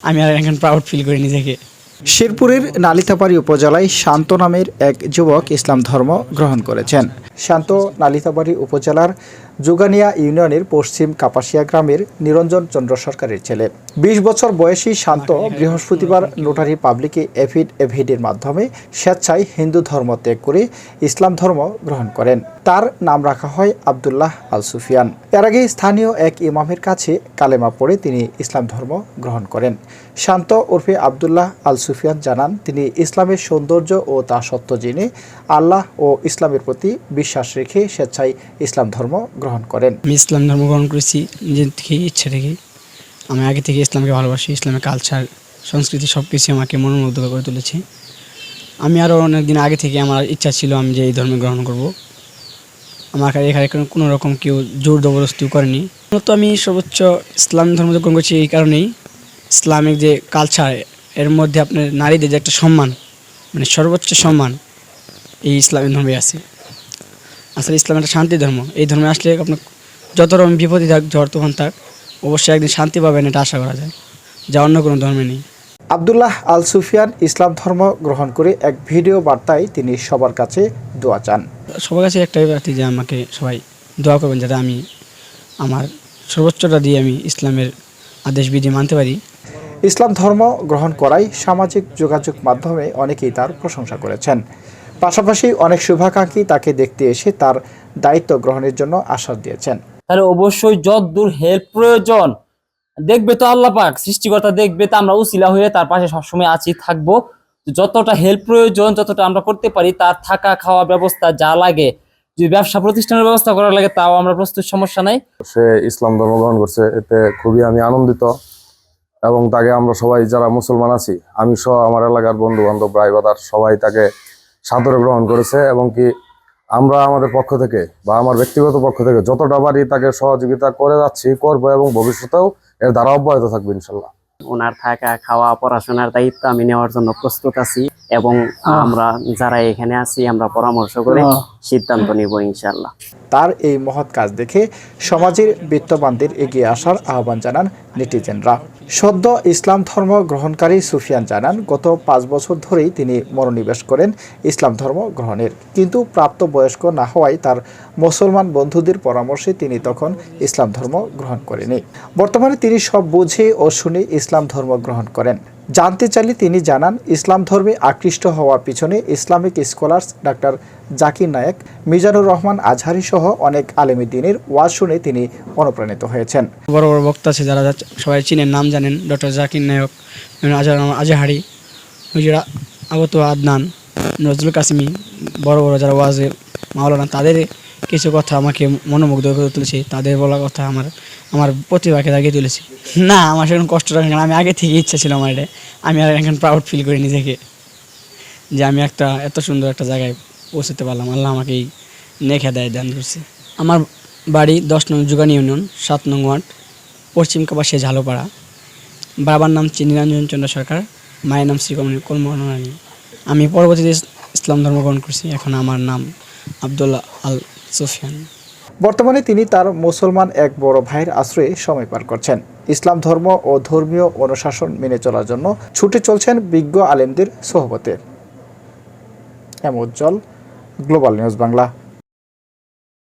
আমি আর এখন proud feel করি নিজেকে। শেরপুরের নালিতাবাড়ি উপজেলায় শান্ত নামের এক যুবক ইসলাম ধর্ম গ্রহণ করেছেন। শান্ত নালিতাবাড়ি উপজেলার জুগানিয়া ইউনিয়নের পশ্চিম কাপাসিয়া গ্রামের নিরঞ্জন চন্দ্র সরকারের ছেলে। বিশ বছর বয়সী শান্ত বৃহস্পতিবার নোটারি পাবলিকে এফিড এভিডের মাধ্যমে স্বেচ্ছায় হিন্দু ধর্ম ত্যাগ করে ইসলাম ধর্ম গ্রহণ করেন। তার নাম রাখা হয় আবদুল্লাহ আল সুফিয়ান। এর আগে স্থানীয় এক ইমামের কাছে কালেমা পড়ে তিনি ইসলাম ধর্ম গ্রহণ করেন। শান্ত ওরফে আবদুল্লাহ আল সুফিয়ান জানান, তিনি ইসলামের সৌন্দর্য ও তা সত্য জেনে আল্লাহ ও ইসলামের প্রতি বিশ্বাস রেখে স্বেচ্ছায় ইসলাম ধর্ম গ্রহণ করেন। আমি ইসলাম ধর্ম গ্রহণ করেছি, নিজের থেকে ইচ্ছা থেকে আমি আগে থেকে ইসলামকে ভালোবাসি, ইসলামের কালচার সংস্কৃতি সব কিছু আমাকে মনোমুগ্ধ করে তুলেছে। আমি আরও অনেক দিন আগে থেকে আমার ইচ্ছা ছিল আমি যে এই ধর্মে গ্রহণ করব। আমার এখানে কোনো- রকম কেউ জোর জবরদস্তি করেনি। মূলত আমি সর্বোচ্চ ইসলাম ধর্ম গ্রহণ করছি এই কারণেই। ইসলামিক যে কালচার এর মধ্যে আপনার নারীদের যে একটা সম্মান মানে সর্বোচ্চ সম্মান এই ইসলামিক ধর্মে আছে। আসলে ইসলাম একটা শান্তি ধর্ম। এই ধর্মে আসলে আপনার যত রকম বিপত্তি থাক ঝড় তুফান থাক অবশ্যই একদিন শান্তি পাবেন এটা আশা করা যায়। যা অন্য কোনো ধর্মে নেই। আবদুল্লাহ আল সুফিয়ান ইসলাম ধর্ম গ্রহণ করে এক ভিডিও বার্তায় তিনি সবার কাছে দোয়া চান। সবার কাছে একটাই প্রার্থী যে আমাকে সবাই দোয়া করবেন যাতে আমি আমার সর্বোচ্চটা দিয়ে আমি ইসলামের আদেশ বিধি মানতে পারি। ইসলাম ধর্ম গ্রহণ করায় সামাজিক যোগাযোগ মাধ্যমে অনেকেই তার প্রশংসা করেছেন। পাশাপাশি অনেক শুভাকাঙ্ক্ষী তাকে দেখতে এসে তার দায়িত্ব গ্রহণের জন্য আশ্বাস দিয়েছেন। তাহলে অবশ্যই যতদূর হেল্প প্রয়োজন। দেখবে তো আল্লাহ পাক সৃষ্টিকর্তা দেখবে তো আমরা উসিলা হয়ে তার পাশে সবসময় আছি থাকব। যতটা হেল্প প্রয়োজন যতটা আমরা করতে পারি তার থাকা খাওয়া ব্যবস্থা যা লাগে। যদি ব্যবসা প্রতিষ্ঠানের ব্যবস্থা করা লাগে তাও আমরা প্রস্তুত সমস্যা নাই। সে ইসলাম ধর্ম গ্রহণ করছে এতে খুবই আমি আনন্দিত। এবং তাকে আমরা সবাই যারা মুসলমান আছি আমি সহ আমার এলাকার বন্ধু বান্ধব ভাই বাদার সবাই তাকে সাদরে গ্রহণ করেছে এবং কি আমরা আমাদের পক্ষ থেকে বা আমার ব্যক্তিগত পক্ষ থেকে যতটা পারি তাকে সহযোগিতা করে যাচ্ছি করব এবং ভবিষ্যতেও এর দ্বারা অব্যাহত থাকবে ইনশাল্লাহ। ওনার থাকা খাওয়া পড়াশোনার দায়িত্ব আমি নেওয়ার জন্য প্রস্তুত আছি এবং আমরা যারা এখানে আছি আমরা পরামর্শ করে সিদ্ধান্ত নিব ইনশাল্লাহ তার এই মহৎ কাজ দেখে সমাজের বিত্তবানদের এগিয়ে আসার আহ্বান জানান নেটিজেনরা। সদ্য ইসলাম ধর্ম গ্রহণকারী সুফিয়ান জানান, গত পাঁচ বছর ধরেই তিনি মনোনিবেশ করেন ইসলাম ধর্ম গ্রহণের। কিন্তু প্রাপ্তবয়স্ক না হওয়ায় তার মুসলমান বন্ধুদের পরামর্শে তিনি তখন ইসলাম ধর্ম গ্রহণ করেনি বর্তমানে তিনি সব বুঝে ও শুনে ইসলাম ধর্ম গ্রহণ করেন। জানতে চাইলে তিনি জানান, ইসলাম ধর্মে আকৃষ্ট হওয়ার পিছনে Islamic scholars doctor Zakir Naik, Mizanur Rahman Azhari সহ অনেক আলেমী দিনের ওয়াজ শুনে তিনি অনুপ্রাণিত হয়েছেন। বড় বড় বক্তা আছে যারা সবাই চিনেন, নাম জানেন ডক্টর জাকির নায়ক, আজহার আগত আদনান, নজরুল কাসিমি, বড় বড় যারা ওয়াজে মাওলানা, তাদের কিছু কথা আমাকে মনোমুগ্ধ করে তুলেছে, তাদের বলা কথা আমার আমার প্রতিভাকে দাগিয়ে তুলেছে। না, আমার সেরকম কষ্ট না, আমি আগে থেকে ইচ্ছা ছিল আমার এটা। আমি আর এখন প্রাউড ফিল করি নিজেকে, যে আমি একটা, এত সুন্দর একটা জায়গায় পৌঁছতে পারলাম। আল্লাহ আমাকে এই নেখে দেয় দান করছে। আমার বাড়ি দশ নং যুগান ইউনিয়ন, সাত নং ওয়ার্ড, পশ্চিম কাপাসিয়া ঝালোপাড়া। বাবার নাম চিনিরঞ্জন চন্দ্র সরকার, মায়ের নাম শ্রীকমণি কলমরানী আমি পরবর্তীতে ইসলাম ধর্ম গ্রহণ করছি, এখন আমার নাম আবদুল্লাহ আল সুফিয়ান বর্তমানে তিনি তার মুসলমান এক বড় ভাইয়ের আশ্রয়ে সময় পার করছেন। ইসলাম ধর্ম ও ধর্মীয় অনুশাসন মেনে চলার জন্য ছুটে চলছেন বিজ্ঞ আলেমদের সোহবতে। M Ujjwal, Global News Bangla.